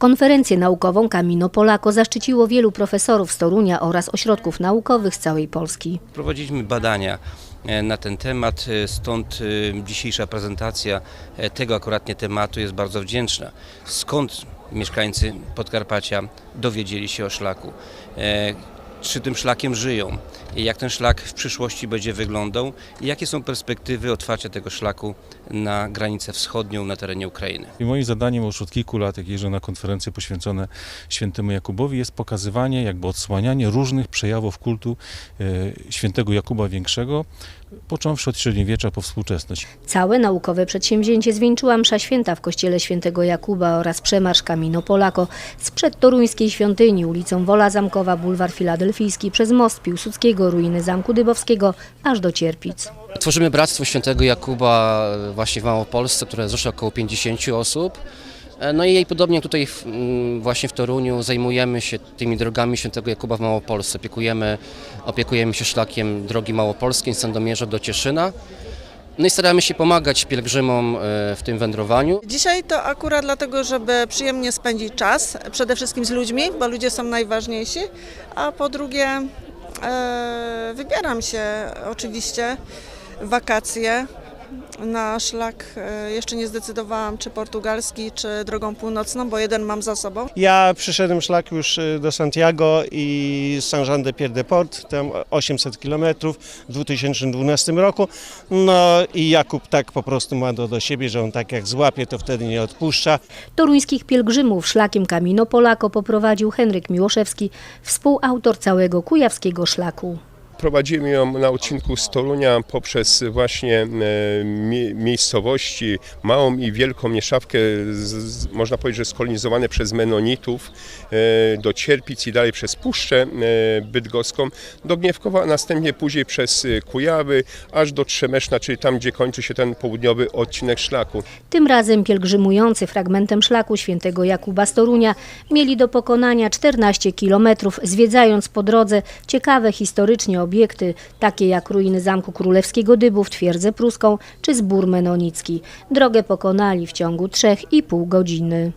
Konferencję naukową Camino Polako zaszczyciło wielu profesorów z Torunia oraz ośrodków naukowych z całej Polski. Prowadziliśmy badania e, na ten temat, e, stąd e, dzisiejsza prezentacja tego akuratnie tematu jest bardzo wdzięczna. Skąd mieszkańcy Podkarpacia dowiedzieli się o szlaku? Czy tym szlakiem żyją? I Jak ten szlak w przyszłości będzie wyglądał? I jakie są perspektywy otwarcia tego szlaku na granicę wschodnią na terenie Ukrainy? I moim zadaniem już od kilku lat, jak jeżdżę na konferencje poświęcone świętemu Jakubowi, jest pokazywanie, jakby odsłanianie różnych przejawów kultu e, świętego Jakuba Większego, począwszy od średniowiecza po współczesność. Całe naukowe przedsięwzięcie zwieńczyła msza święta w kościele świętego Jakuba oraz przemarsz Camino Polako sprzed toruńskiej świątyni ulicą Wola Zamkowa, bulwar Przez most Piłsudskiego, ruiny Zamku Dybowskiego aż do Cierpic. Tworzymy Bractwo Świętego Jakuba właśnie w Małopolsce, które zrzesza około 50 osób. E, No i podobnie tutaj mm, właśnie w Toruniu zajmujemy się tymi drogami Świętego Jakuba w Małopolsce. Opiekujemy, opiekujemy się szlakiem drogi małopolskiej z Sandomierza do Cieszyna. No i staramy się pomagać pielgrzymom e, w tym wędrowaniu. Dzisiaj to akurat dlatego, żeby przyjemnie spędzić czas, przede wszystkim z ludźmi, bo ludzie są najważniejsi, a po drugie e, wybieram się oczywiście w wakacje na szlak. E, jeszcze nie zdecydowałam, czy portugalski, czy drogą północną, bo jeden mam za sobą. Ja przyszedłem szlak już y, do Santiago i Saint-Jean-de-Pierre-de-Port, tam 800 km w 2012 roku. No i Jakub tak po prostu ma do, do siebie, że on tak jak złapie, to wtedy nie odpuszcza. Toruńskich pielgrzymów szlakiem Camino Polako poprowadził Henryk Miłoszewski, współautor całego kujawskiego szlaku. Prowadzimy ją na odcinku z Torunia poprzez właśnie e, mie- miejscowości, małą i wielką Mieszawkę, można powiedzieć, że skolonizowane przez Menonitów, e, do Cierpic i dalej przez Puszczę e, Bydgoską, do Gniewkowa, a następnie później przez Kujawy, aż do Trzemeszna, czyli tam, gdzie kończy się ten południowy odcinek szlaku. Tym razem pielgrzymujący fragmentem szlaku świętego Jakuba z Torunia mieli do pokonania 14 kilometrów, zwiedzając po drodze ciekawe historycznie obiekty, takie jak ruiny Zamku Królewskiego Dybów, twierdzę pruską czy zbór menonicki. Drogę pokonali w ciągu 3,5 godziny.